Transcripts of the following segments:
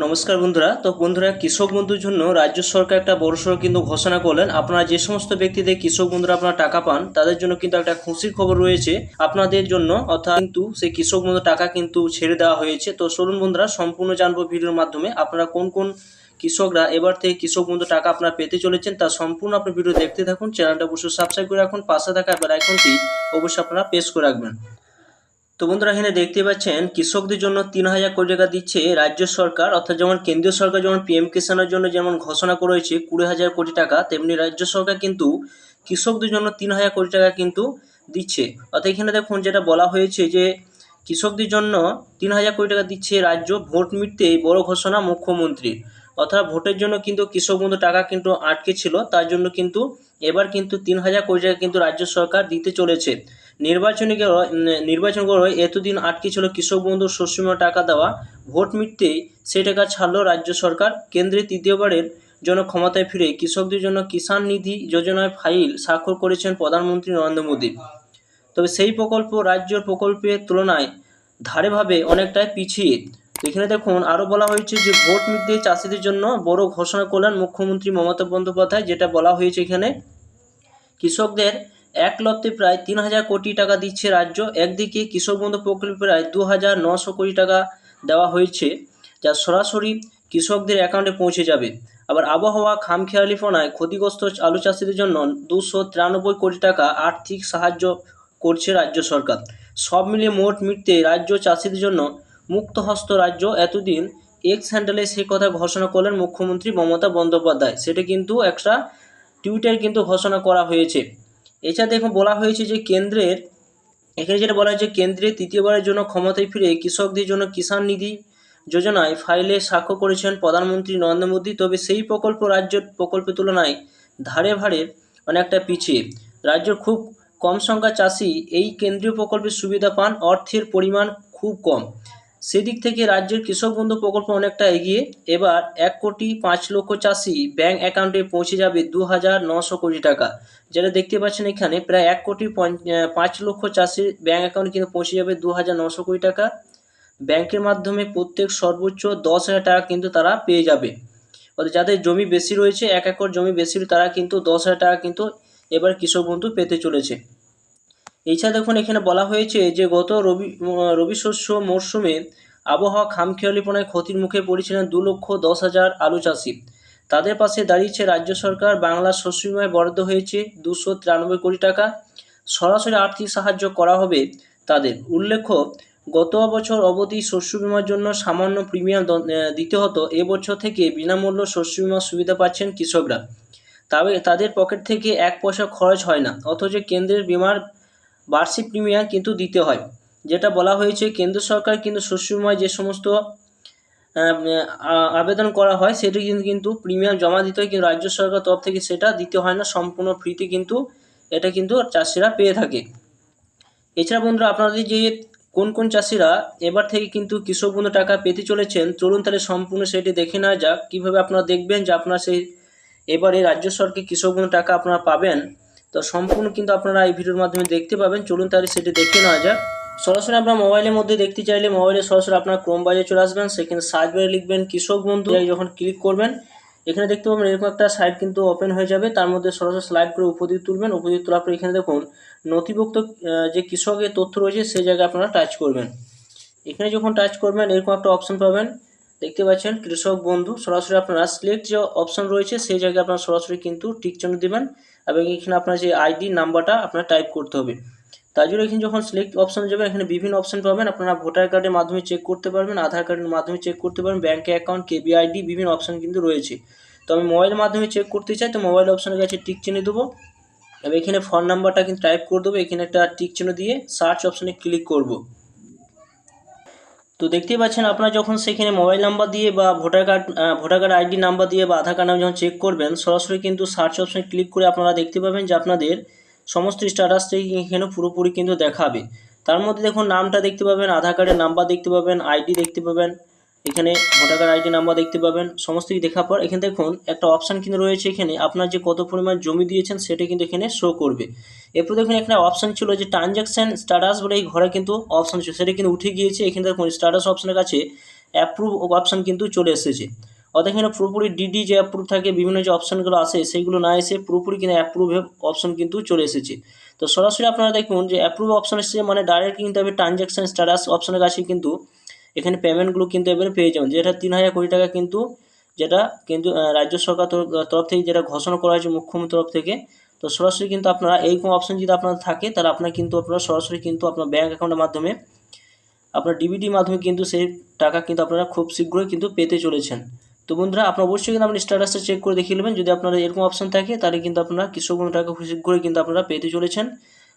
নমস্কার বন্ধুরা। তো বন্ধুরা, কৃষক বন্ধুর জন্য রাজ্য সরকার একটা বড়সড় কিন্তু ঘোষণা করলেন। আপনারা যে সমস্ত ব্যক্তিদের কৃষক বন্ধুরা আপনারা টাকা পান, তাদের জন্য কিন্তু একটা খুশির খবর রয়েছে। আপনাদের জন্য অর্থাৎ কিন্তু সেই কৃষক বন্ধু টাকা কিন্তু ছেড়ে দেওয়া হয়েছে। তো চলুন বন্ধুরা, সম্পূর্ণ জানব ভিডিওর মাধ্যমে। আপনারা কোন কোন কৃষকরা এবার থেকে কৃষক বন্ধু টাকা আপনারা পেতে চলেছেন তা সম্পূর্ণ আপনার ভিডিও দেখতে থাকুন। চ্যানেলটা অবশ্যই সাবস্ক্রাইব করে রাখুন। পাশে থাকা বেল আইকনটি অবশ্যই আপনারা প্রেস করে রাখবেন। তো বন্ধুরা, এখানে দেখতে পাচ্ছেন, কৃষকদের জন্য তিন হাজার কোটি টাকা দিচ্ছে রাজ্য সরকার। অর্থাৎ যেমন কেন্দ্রীয় সরকার যেমন পিএম কিষানের জন্য যেমন ঘোষণা করেছে কুড়ি হাজার কোটি টাকা, তেমনি রাজ্য সরকার কিন্তু কৃষকদের জন্য তিন হাজার কোটি টাকা কিন্তু দিচ্ছে। অর্থাৎ এখানে দেখুন, যেটা বলা হয়েছে যে কৃষকদের জন্য তিন হাজার কোটি টাকা দিচ্ছে রাজ্য ভোট মিটতে বড় ঘোষণা মুখ্যমন্ত্রীর। অর্থাৎ ভোটের জন্য কিন্তু কৃষক বন্ধু টাকা কিন্তু আটকে ছিল, তার জন্য কিন্তু এবার কিন্তু তিন হাজার কোটি টাকা কিন্তু রাজ্য সরকার দিতে চলেছে। নির্বাচনী গে- উম, নির্বাচন করে এতদিন আটকে ছিল কৃষক বন্ধুর শস্যবিমা টাকা দেওয়া। ভোট মিটতেই সেই টাকা ছাড়লো রাজ্য সরকার। কেন্দ্রে তৃতীয়বারের জন্য ক্ষমতায় ফিরে কৃষকদের জন্য কিষাণ নিধি যোজনায় ফাইল স্বাক্ষর করেছেন প্রধানমন্ত্রী নরেন্দ্র মোদী। তবে সেই প্রকল্প রাজ্যের প্রকল্পের তুলনায় ধারেভাবে অনেকটাই পিছিয়ে। এখানে দেখুন আরও বলা হয়েছে যে ভোট মিটতে চাষিদের জন্য বড় ঘোষণা করলেন মুখ্যমন্ত্রী মমতা বন্দ্যোপাধ্যায় যেটা বলা হয়েছে এখানে। কৃষকদের এক লক্ষে প্রায় তিন হাজার কোটি টাকা দিচ্ছে রাজ্য। একদিকে কৃষক বন্ধু প্রকল্পে প্রায় দু হাজার নশো কোটি টাকা দেওয়া হয়েছে, যা সরাসরি কৃষকদের অ্যাকাউন্টে পৌঁছে যাবে। আবার আবহাওয়া খামখেয়ালিপনায় ক্ষতিগ্রস্ত আলু চাষিদের জন্য দুশো তিরানব্বই কোটি টাকা আর্থিক সাহায্য করছে রাজ্য সরকার। সব মিলিয়ে মোট মিটতে রাজ্য চাষিদের জন্য মুক্তহস্ত রাজ্য। এতদিন এক্স হ্যান্ডেলে সে কথা ঘোষণা করলেন মুখ্যমন্ত্রী মমতা বন্দ্যোপাধ্যায়। সেটা কিন্তু একটা টুইটার কিন্তু ঘোষণা করা হয়েছে। এছাড়া দেখুন, বলা হয়েছে যে কেন্দ্রের, এখানে যেটা বলা হয়েছে, কেন্দ্রে তৃতীয়বারের জন্য ক্ষমতায় ফিরে কৃষকদের জন্য কিষাণ নিধি যোজনায় ফাইলে স্বাক্ষর করেছেন প্রধানমন্ত্রী নরেন্দ্র মোদী। তবে সেই প্রকল্প রাজ্যের প্রকল্পের তুলনায় ধারে ভারে অনেকটা পিছিয়ে। রাজ্যের খুব কম সংখ্যা চাষি এই কেন্দ্রীয় প্রকল্পের সুবিধা পান, অর্থের পরিমাণ খুব কম। সেদিক থেকে রাজ্যের কৃষক বন্ধু প্রকল্প অনেকটা এগিয়ে। এবার এক কোটি পাঁচ লক্ষ চাষি ব্যাংক অ্যাকাউন্টে পৌঁছে যাবে দু হাজার নশো কোটি টাকা। যেটা দেখতে পাচ্ছেন এখানে প্রায় এক কোটি পাঁচ লক্ষ চাষির ব্যাংক অ্যাকাউন্টে কিন্তু পৌঁছে যাবে দু হাজার নশো কোটি টাকা। ব্যাংকের মাধ্যমে প্রত্যেক সর্বোচ্চ দশ হাজার টাকা কিন্তু তারা পেয়ে যাবে। অর্থাৎ যাদের জমি বেশি রয়েছে, এক একর জমি বেশি, তারা কিন্তু দশ হাজার টাকা কিন্তু এবার কৃষক বন্ধু পেতে চলেছে। এছাড়া দেখুন, এখানে বলা হয়েছে যে, গত রবি রবি শস্য মরশুমে আবহাওয়া খামখেয়ালিপনায় ক্ষতির মুখে পড়েছিলেন দু লক্ষ দশ হাজার আলু চাষি। তাদের পাশে দাঁড়িয়েছে রাজ্য সরকার, বাংলা শস্য বিমায় বরাদ্দ হয়েছে দুশো তিরানব্বই কোটি টাকা। সরাসরি আর্থিক সাহায্য করা হবে তাদের। উল্লেখ্য, গত বছর অবধি শস্য বিমার জন্য সামান্য প্রিমিয়াম দিতে হতো। এবছর থেকে বিনামূল্য শস্য বিমার সুবিধা পাচ্ছেন কৃষকরা। তবে তাদের পকেট থেকে এক পয়সা খরচ হয় না। অথচ কেন্দ্রের বিমার বার্ষিক প্রিমিয়াম কিন্তু দিতে হয়। যেটা বলা হয়েছে, কেন্দ্র সরকার কিন্তু শস্য বিমায় যে সমস্ত আবেদন করা হয়, সেটি কিন্তু কিন্তু প্রিমিয়াম জমা দিতে হয়, কিন্তু রাজ্য সরকার তরফ থেকে সেটা দিতে হয় না। সম্পূর্ণ ফ্রিতে কিন্তু এটা কিন্তু চাষিরা পেয়ে থাকে। এছাড়া বন্ধুরা, আপনাদের যে কোন কোন চাষিরা এবার থেকে কিন্তু কৃষক বন্ধু টাকা পেতে চলেছেন, চলুন তাহলে সম্পূর্ণ সেটি দেখে নেওয়া যাক। কীভাবে আপনারা দেখবেন যে আপনারা সেই, এবারে রাজ্য সরকার কৃষক বন্ধু টাকা আপনারা পাবেন। তো সম্পূর্ণ কিন্তু আপনারা এই ভিডিওর মাধ্যমে দেখতে পাবেন। চলুন তাহলে সেটি দেখে নেওয়া যাক। সরাসরি আপনার মোবাইলের মধ্যে দেখতে চাইলে মোবাইলে সরাসরি আপনার ক্রোম বাজে চলে আসবেন। সেখানে সার্চ বারে লিখবেন কৃষক বন্ধু। এই যখন ক্লিক করবেন, এখানে দেখতে পাবেন এরকম একটা সাইট কিন্তু ওপেন হয়ে যাবে। তার মধ্যে সরাসরি স্লাইড করে উপদিক তুলবেন। উপদিক তোলার পর এখানে দেখুন, নথিভুক্ত যে কৃষকের তথ্য রয়েছে সেই জায়গায় আপনারা টাচ করবেন। এখানে যখন টাচ করবেন, এরকম একটা অপশন পাবেন। দেখতে পাচ্ছেন, কৃষক বন্ধু, সরাসরি আপনারা সিলেক্ট যে অপশন রয়েছে, সেই জায়গায় আপনারা সরাসরি কিন্তু টিক চিহ্ন দেবেন এবং এখানে আপনার যে আইডি নাম্বারটা আপনার টাইপ করতে হবে। তার জন্য এখানে যখন সিলেক্ট অপশন যাবেন, এখানে বিভিন্ন অপশন পাবেন। আপনারা ভোটার কার্ডের মাধ্যমে চেক করতে পারবেন, আধার কার্ডের মাধ্যমে চেক করতে পারবেন ব্যাঙ্কে অ্যাকাউন্ট কেবিআইডি বিভিন্ন অপশন কিন্তু রয়েছে। তো আমি মোবাইলের মাধ্যমে চেক করতে চাই, তো মোবাইল অপশনের কাছে টিক চিহ্ন দেবো। এবং এখানে ফোন নাম্বারটা কিন্তু টাইপ করে দেবো। এখানে একটা টিক চিহ্ন দিয়ে সার্চ অপশনে ক্লিক করব। তো দেখতেই পাচ্ছেন আপনারা যখন সেখানে মোবাইল নাম্বার দিয়ে বা voter card voter card ID number দিয়ে বা আধার কার্ড নাম্বার যখন চেক করবেন, সরাসরি কিন্তু সার্চ অপশানে ক্লিক করে আপনারা দেখতে পাবেন যে আপনাদের সমস্ত স্ট্যাটাসটাই এখানে পুরোপুরি কিন্তু দেখাবে। তার মধ্যে দেখুন নামটা দেখতে পাবেন আধার কার্ডের নাম্বার দেখতে পাবেন আইডি দেখতে পাবেন। এখানে ভোটার কার্ড আইডি নাম্বার দেখতে পাবেন, সমস্ত কিছু দেখার পর এখানে দেখুন, একটা অপশান কিন্তু রয়েছে এখানে, আপনার যে কত পরিমাণ জমি দিয়েছেন সেটা কিন্তু এখানে শো করবে। এরপর দেখুন এখানে অপশান ছিল যে ট্রানজ্যাকশন স্ট্যাটাস বলে এই ঘরে কিন্তু অপশান ছিল, সেটা কিন্তু উঠে গিয়েছে, এখানে দেখুন স্ট্যাটাস অপশানের কাছে অ্যাপ্রুভ অপশান কিন্তু চলে এসেছে। অর্থাৎ এখানে পুরোপুরি ডিডি যে অ্যাপ্রুভ থাকে, বিভিন্ন যে অপশানগুলো আসে, সেইগুলো না এসে পুরোপুরি কিন্তু অ্যাপ্রুভ অপশান কিন্তু চলে এসেছে। তো সরাসরি আপনারা দেখুন যে অ্যাপ্রুভ অপশান এসেছে মানে ডাইরেক্ট কিন্তু আমি ট্রানজ্যাকশান স্ট্যাটাস অপশানের কাছে কিন্তু এখানে পেমেন্টগুলো কিন্তু এবারে পেয়ে যাবেন। যেটা তিন হাজার কোটি টাকা কিন্তু যেটা কিন্তু রাজ্য সরকার তরফ থেকে যেটা ঘোষণা করা হয়েছে মুখ্যমন্ত্রীর তরফ থেকে, তো সরাসরি কিন্তু আপনারা এইরকম অপশান যদি আপনার থাকে, তাহলে আপনার কিন্তু আপনারা সরাসরি কিন্তু আপনার ব্যাঙ্ক অ্যাকাউন্টের মাধ্যমে আপনার ডিবিটির মাধ্যমে কিন্তু সেই টাকা কিন্তু আপনারা খুব শীঘ্রই কিন্তু পেতে চলেছেন। তো বন্ধুরা, আপনার অবশ্যই কিন্তু আপনি স্ট্যাটাসটা চেক করে দেখিয়ে নেবেন। যদি আপনারা এরকম অপশান থাকে, তাহলে কিন্তু আপনারা কৃষক বন্ধু টাকা খুব শীঘ্রই কিন্তু আপনারা পেতে চলেছেন।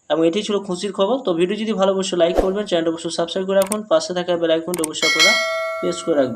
এবং এটি ছিল খুশির খবর। তো ভিডিও যদি ভালো অবশ্যই লাইক করবেন চ্যানেল অবশ্যই সাবস্ক্রাইব করে রাখুন। পাশে থাকা বেল আইকনটা অবশ্যই আপনারা প্রেস করে রাখবেন।